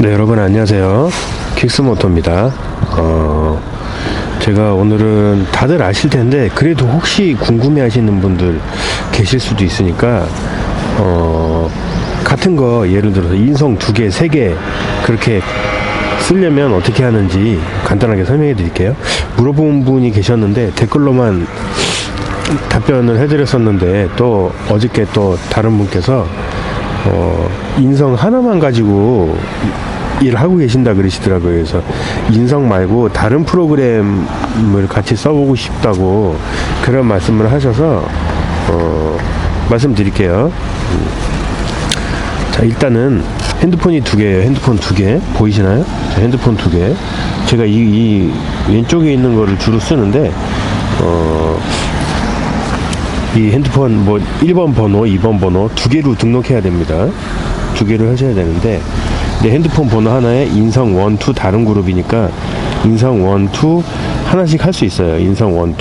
네, 여러분 안녕하세요. 킥스모토입니다. 어, 제가 오늘은 다들 아실 텐데 그래도 혹시 궁금해 하시는 분들 계실 수도 있으니까 어, 같은 거 예를 들어서 인성 두 개, 세 개 그렇게 쓰려면 어떻게 하는지 간단하게 설명해 드릴게요. 물어본 분이 계셨는데 댓글로만 답변을 해드렸었는데 또 어저께 또 다른 분께서 어, 인성 하나만 가지고 일하고 계신다 그러시더라고요. 그래서 인성 말고 다른 프로그램을 같이 써보고 싶다고 그런 말씀을 하셔서 어, 말씀드릴게요. 음. 자 일단은 핸드폰이 두 개예요. 핸드폰 두 개 보이시나요? 자, 핸드폰 두 개. 제가 이, 이 왼쪽에 있는 거를 주로 쓰는데 어, 이 핸드폰 뭐 1번 번호, 2번 번호 두 개로 등록해야 됩니다. 두 개를 하셔야 되는데 내 핸드폰 번호 하나에 인성 1, 2 다른 그룹이니까 인성 1, 2 하나씩 할 수 있어요. 인성 1,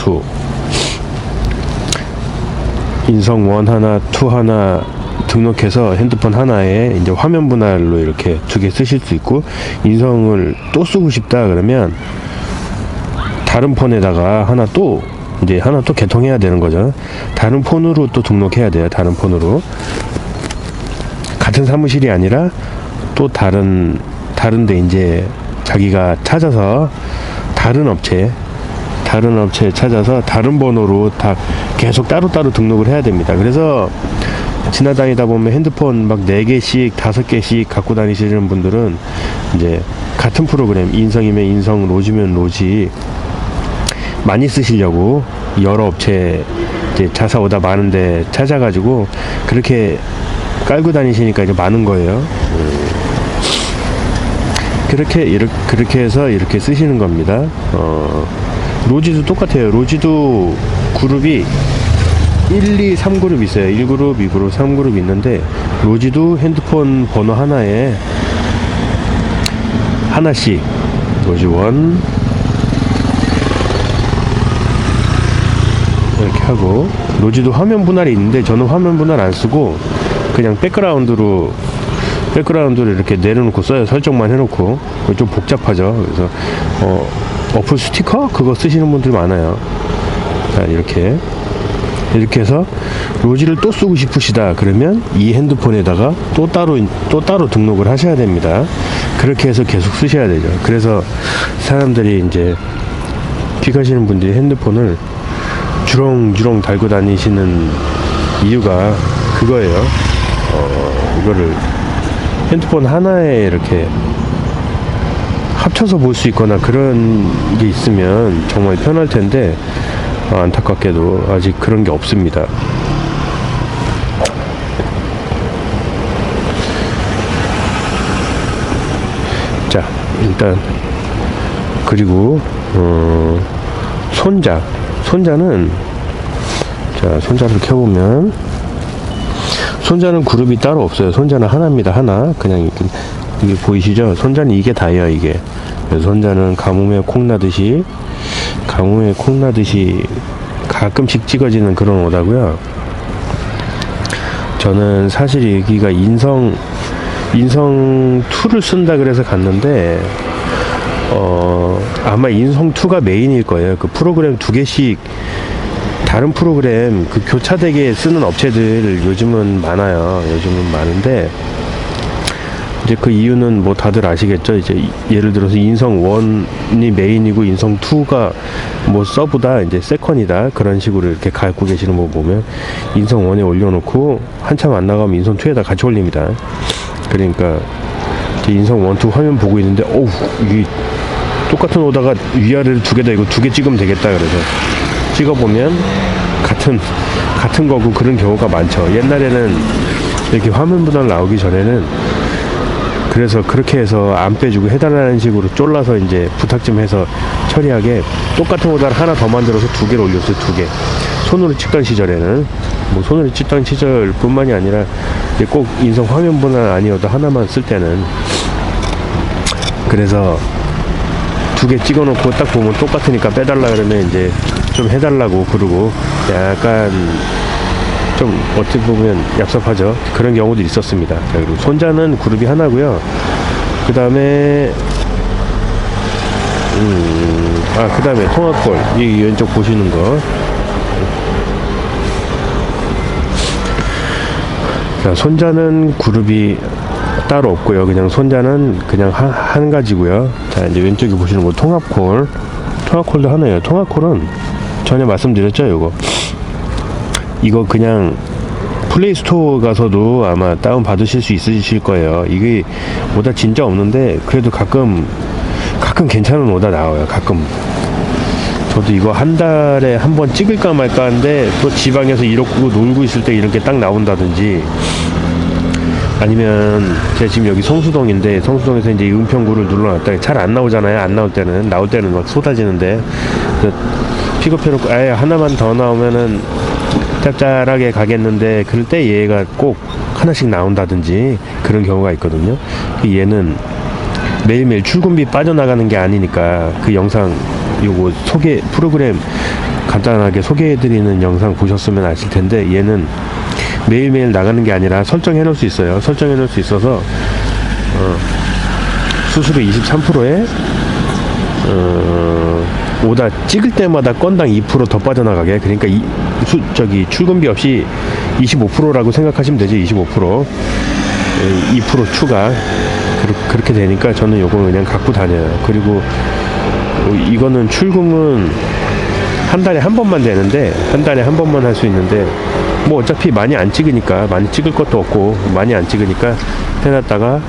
2 인성 1 하나, 2 하나 등록해서 핸드폰 하나에 이제 화면 분할로 이렇게 두 개 쓰실 수 있고 인성을 또 쓰고 싶다 그러면 다른 폰에다가 하나 또 이제 하나 또 개통해야 되는 거죠. 다른 폰으로 또 등록해야 돼요. 다른 폰으로 같은 사무실이 아니라 또 다른 다른데 이제 자기가 찾아서 다른 업체 다른 업체 찾아서 다른 번호로 다 계속 따로따로 등록을 해야 됩니다. 그래서 지나다니다 보면 핸드폰 막 4개씩, 5개씩 갖고 다니시는 분들은 이제 같은 프로그램, 인성이면 인성, 로지면 로지 많이 쓰시려고 여러 업체 이제 자사 오다 많은데 찾아가지고 그렇게 깔고 다니시니까 이제 많은 거예요. 음. 그렇게 이렇게 그렇게 해서 이렇게 쓰시는 겁니다. 어, 로지도 똑같아요. 로지도 그룹이 1, 2, 3그룹 있어요. 1그룹, 2그룹, 3그룹 있는데 로지도 핸드폰 번호 하나에 하나씩 로지 원 이렇게 하고 로지도 화면 분할이 있는데 저는 화면 분할 안 쓰고 그냥 백그라운드로 백그라운드를 이렇게 내려놓고 써요. 설정만 해놓고. 좀 복잡하죠. 그래서 어, 어플 스티커? 그거 쓰시는 분들 많아요. 자 이렇게. 이렇게 해서 로지를 또 쓰고 싶으시다 그러면 이 핸드폰에다가 또 따로 또 따로 등록을 하셔야 됩니다. 그렇게 해서 계속 쓰셔야 되죠. 그래서 사람들이 이제 픽하시는 분들이 핸드폰을 주렁주렁 달고 다니시는 이유가 그거예요. 어, 이거를 핸드폰 하나에 이렇게 합쳐서 볼 수 있거나 그런 게 있으면 정말 편할 텐데 어, 안타깝게도 아직 그런 게 없습니다. 자, 일단 그리고 어, 손자 손자는 자 손자를 켜보면 손자는 그룹이 따로 없어요. 손자는 하나입니다. 하나. 그냥 이렇게, 이게 보이시죠? 손자는 이게 다예요 이게. 그래서 손자는 가뭄에 콩나듯이 가뭄에 콩나듯이 가끔씩 찍어지는 그런 오다고요. 저는 사실 여기가 인성 인성 2를 쓴다 그래서 갔는데 어, 아마 인성 2가 메인일 거예요. 그 프로그램 두 개씩 다른 프로그램 그 교차되게 쓰는 업체들 요즘은 많아요. 요즘은 많은데 이제 그 이유는 뭐 다들 아시겠죠. 이제 예를 들어서 인성 1이 메인이고 인성 2가 뭐 서브다 이제 세컨이다 그런 식으로 이렇게 갖고 계시는 거 보면 인성 1에 올려놓고 한참 안 나가면 인성 2에다 같이 올립니다. 그러니까 이제 인성 1, 2 화면 보고 있는데 어우 이게 똑같은 오다가 위아래를 두 개다 이거 두 개 찍으면 되겠다 그래서 찍어보면 같은 같은 거고 그런 경우가 많죠. 옛날에는 이렇게 화면 분할 나오기 전에는 그래서 그렇게 해서 안 빼주고 해달라는 식으로 쫄라서 이제 부탁 좀 해서 처리하게 똑같은 오다를 하나 더 만들어서 두 개를 올렸어요 두 개. 손으로 찍던 시절에는. 뭐 손으로 찍던 시절뿐만이 아니라 꼭 인성 화면 분할 아니어도 하나만 쓸 때는. 그래서 두 개 찍어놓고 딱 보면 똑같으니까 빼달라 그러면 이제 좀 해달라고 그러고 약간 좀 어떻게 보면 얍삽하죠. 그런 경우도 있었습니다. 자, 그리고 손자는 그룹이 하나고요. 그 다음에 음, 아, 그 다음에 통합골. 이 왼쪽 보시는 거. 자, 손자는 그룹이 따로 없고요. 그냥 손자는 그냥 한, 한 가지고요. 자, 이제 왼쪽에 보시는 거 통합콜. 통합콜도 하나예요. 통합콜은 전에 말씀드렸죠, 이거. 이거 그냥 플레이 스토어 가서도 아마 다운 받으실 수 있으실 거예요. 이게 오다 진짜 없는데 그래도 가끔 가끔 괜찮은 오다 나와요. 가끔 저도 이거 한 달에 한 번 찍을까 말까 하는데 또 지방에서 이러고 놀고 있을 때 이렇게 딱 나온다든지 아니면 제가 지금 여기 성수동인데 성수동에서 이제 은평구를 눌러놨다 잘 안 나오잖아요 안 나올 때는 나올 때는 막 쏟아지는데 그 픽업해놓고 아예 하나만 더 나오면은 짭짤하게 가겠는데 그럴 때 얘가 꼭 하나씩 나온다든지 그런 경우가 있거든요. 그 얘는 매일매일 출근비 빠져나가는 게 아니니까 그 영상 요거 소개 프로그램 간단하게 소개해드리는 영상 보셨으면 아실 텐데 얘는 매일매일 나가는 게 아니라 설정해 놓을 수 있어요. 설정해 놓을 수 있어서 어, 수수료 23%에 어, 오다 찍을 때마다 건당 2%더 빠져나가게. 그러니까 이, 수, 저기 출근비 없이 25%라고 생각하시면 되죠 25% 에, 2% 추가. 그렇게 되니까 저는 요거 그냥 갖고 다녀요. 그리고 어, 이거는 출금은 한 달에 한 번만 되는데 한 달에 한 번만 할 수 있는데 뭐 어차피 많이 안 찍으니까 많이 찍을 것도 없고 많이 안 찍으니까 해놨다가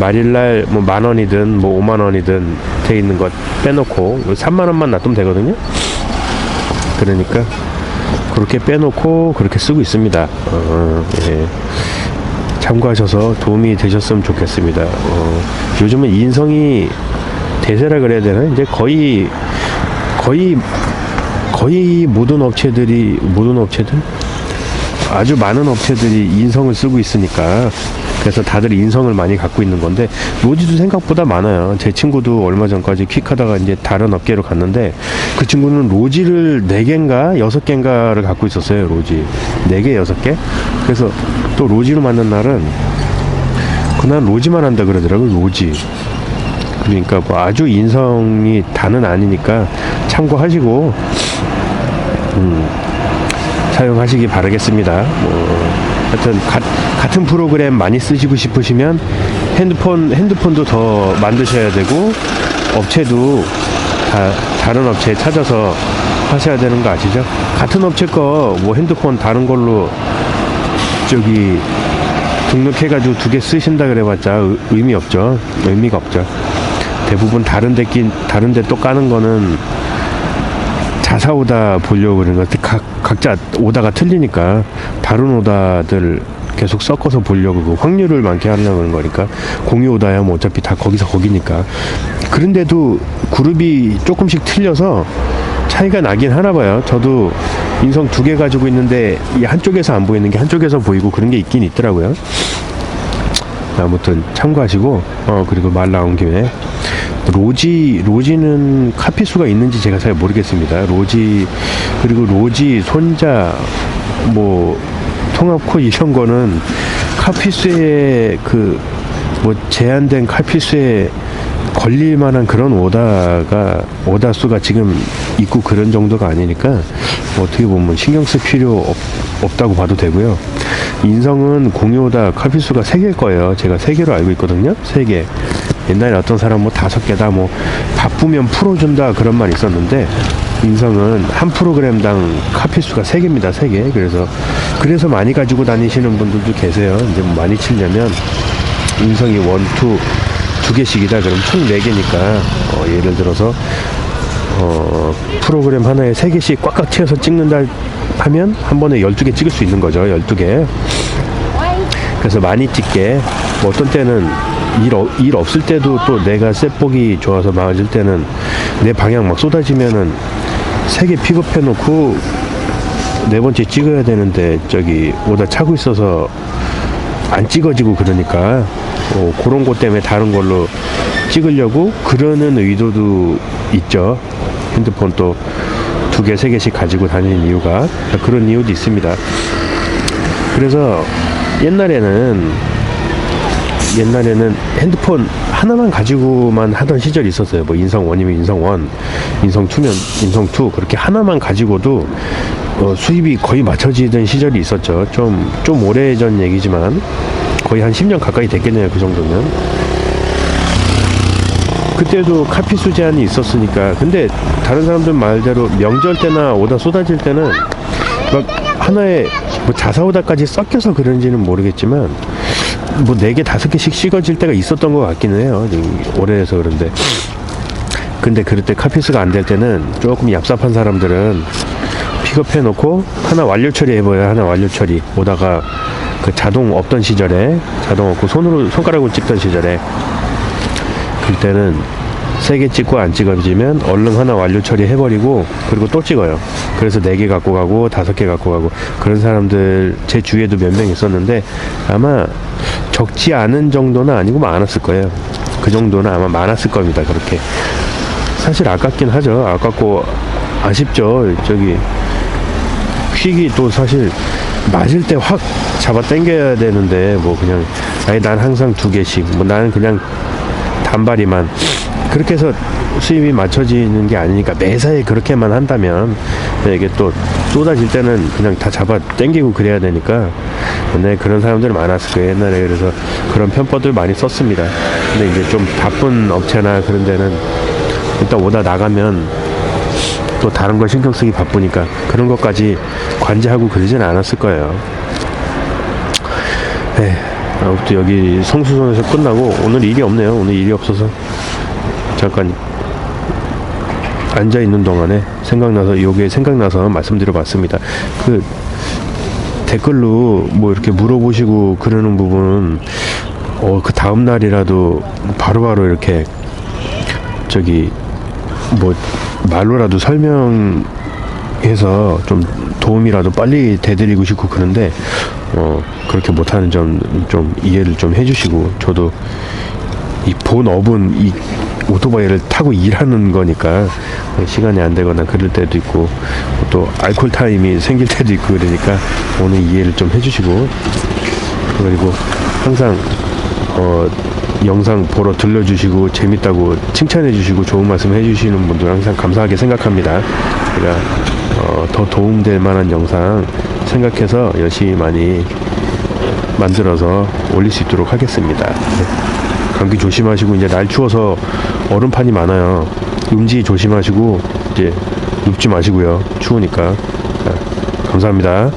말일날 뭐 만 원이든 뭐 오만 원이든 돼 있는 것 빼놓고 3만 원만 놔두면 되거든요. 그러니까 그렇게 빼놓고 그렇게 쓰고 있습니다. 어, 예. 참고하셔서 도움이 되셨으면 좋겠습니다. 어, 요즘은 인성이 대세라 그래야 되나? 이제 거의 거의 거의 모든 업체들이 모든 업체들 아주 많은 업체들이 인성을 쓰고 있으니까 그래서 다들 인성을 많이 갖고 있는 건데 로지도 생각보다 많아요. 제 친구도 얼마 전까지 퀵하다가 이제 다른 업계로 갔는데 그 친구는 로지를 4개인가 6개인가를 갖고 있었어요. 로지 4개 6개 그래서 또 로지로 만난 날은 그날 로지만 한다 그러더라고요. 로지 그러니까 뭐 아주 인성이 다는 아니니까 참고하시고 음, 사용하시기 바라겠습니다. 뭐, 하여튼 가- 같은 프로그램 많이 쓰시고 싶으시면 핸드폰 핸드폰도 더 만드셔야 되고 업체도 다 다른 업체 찾아서 하셔야 되는 거 아시죠? 같은 업체 거 뭐 핸드폰 다른 걸로 저기 등록해가지고 두 개 쓰신다 그래봤자 의- 의미 없죠. 의미가 없죠. 대부분 다른 데 낀, 다른 데 또 까는 거는 자사 오다 보려고 그러는 것 같아. 각, 각자 오다가 틀리니까 다른 오다들 계속 섞어서 보려고 그 확률을 많게 하려고 그러는 거니까 공유 오다야 뭐 어차피 다 거기서 거기니까 그런데도 그룹이 조금씩 틀려서 차이가 나긴 하나 봐요. 저도 인성 두 개 가지고 있는데 이 한쪽에서 안 보이는 게 한쪽에서 보이고 그런 게 있긴 있더라고요. 아무튼 참고하시고 어 그리고 말 나온 김에 로지 로지는 카피 수가 있는지 제가 잘 모르겠습니다. 로지 그리고 로지 손자 뭐 통합코 이런 거는 카피수에 그뭐 제한된 카피수에 걸릴 만한 그런 오다가 오다 수가 지금 있고 그런 정도가 아니니까 뭐 어떻게 보면 신경 쓸 필요 없, 없다고 봐도 되고요. 인성은 공유오다 카피수가 세 개일 거예요. 제가 세 개로 알고 있거든요. 세 개. 옛날에 어떤 사람 뭐 다섯 개다 뭐 바쁘면 풀어준다 그런 말 있었는데 인성은 한 프로그램당 카피 수가 세 개입니다. 세 개. 그래서 그래서 많이 가지고 다니시는 분들도 계세요. 이제 뭐 많이 치려면 인성이 원, 투, 두 개씩이다. 그럼 총 네 개니까 어, 예를 들어서 어, 프로그램 하나에 세 개씩 꽉꽉 채워서 찍는다 하면 한 번에 12개 찍을 수 있는 거죠. 12개. 그래서 많이 찍게 뭐 어떤 때는 일, 어- 일 없을 때도 또 내가 셋보기 좋아서 맞을 때는 내 방향 막 쏟아지면은 세 개 픽업해 놓고 네 번째 찍어야 되는데 저기 오다 차고 있어서 안 찍어지고 그러니까 어, 그런 것 때문에 다른 걸로 찍으려고 그러는 의도도 있죠. 핸드폰 또 두 개, 세 개씩 가지고 다니는 이유가 그런 이유도 있습니다. 그래서 옛날에는 옛날에는 핸드폰 하나만 가지고만 하던 시절이 있었어요. 뭐 인성 원이면 인성 원, 인성 투면 인성 투 그렇게 하나만 가지고도 어, 수입이 거의 맞춰지던 시절이 있었죠. 좀 좀 오래 전 얘기지만 거의 한 10년 가까이 됐겠네요. 그 정도면. 그때도 카피수 제한이 있었으니까. 근데 다른 사람들 말대로 명절 때나 오다 쏟아질 때는 막 하나에 뭐 자사오다까지 섞여서 그런지는 모르겠지만 뭐 네 개 다섯 개씩 식어질 때가 있었던 것 같기는 해요. 이 오래돼서 그런데. 근데 그럴 때 카피스가 안 될 때는 조금 얍삽한 사람들은 픽업해 놓고 하나 완료 처리해봐야 하나 완료 처리 오다가 그 자동 없던 시절에 자동 없고 손으로 손가락으로 찍던 시절에 그때는 세 개 찍고 안 찍어지면 얼른 하나 완료 처리해버리고 그리고 또 찍어요. 그래서 네 개 갖고 가고 다섯 개 갖고 가고 그런 사람들 제 주위에도 몇 명 있었는데 아마 적지 않은 정도는 아니고 많았을 거예요. 그 정도는 아마 많았을 겁니다. 그렇게 사실 아깝긴 하죠. 아깝고 아쉽죠. 저기 퀵이 또 사실 맞을 때 확 잡아 당겨야 되는데 뭐 그냥 아니 난 항상 두 개씩 뭐 나는 그냥 단발이만 그렇게 해서 수입이 맞춰지는 게 아니니까 매사에 그렇게만 한다면 이게 또 쏟아질 때는 그냥 다 잡아 당기고 그래야 되니까 근데 그런 사람들 많았을 거예요 옛날에 그래서 그런 편법들 많이 썼습니다 근데 이제 좀 바쁜 업체나 그런 데는 일단 오다 나가면 또 다른 걸 신경 쓰기 바쁘니까 그런 것까지 관제하고 그러진 않았을 거예요. 에 아무튼 여기 성수선에서 끝나고 오늘 일이 없네요. 오늘 일이 없어서 잠깐 앉아 있는 동안에 생각나서 요게 생각나서 말씀드려봤습니다. 그 댓글로 뭐 이렇게 물어보시고 그러는 부분은 어 그 다음 날이라도 바로 바로 이렇게 저기 뭐 말로라도 설명해서 좀 도움이라도 빨리 대드리고 싶고 그런데 어 그렇게 못하는 점 좀 이해를 좀 해주시고 저도 이 본업은 이 오토바이를 타고 일하는 거니까 시간이 안 되거나 그럴 때도 있고 또 알콜 타임이 생길 때도 있고 그러니까 오늘 이해를 좀 해주시고 그리고 항상 어, 영상 보러 들려주시고 재밌다고 칭찬해주시고 좋은 말씀 해주시는 분들 항상 감사하게 생각합니다. 제가 어, 더 도움될 만한 영상 생각해서 열심히 많이 만들어서 올릴 수 있도록 하겠습니다. 네. 감기 조심하시고 이제 날 추워서 얼음판이 많아요. 음지 조심하시고 이제 눕지 마시고요. 추우니까. 자, 감사합니다.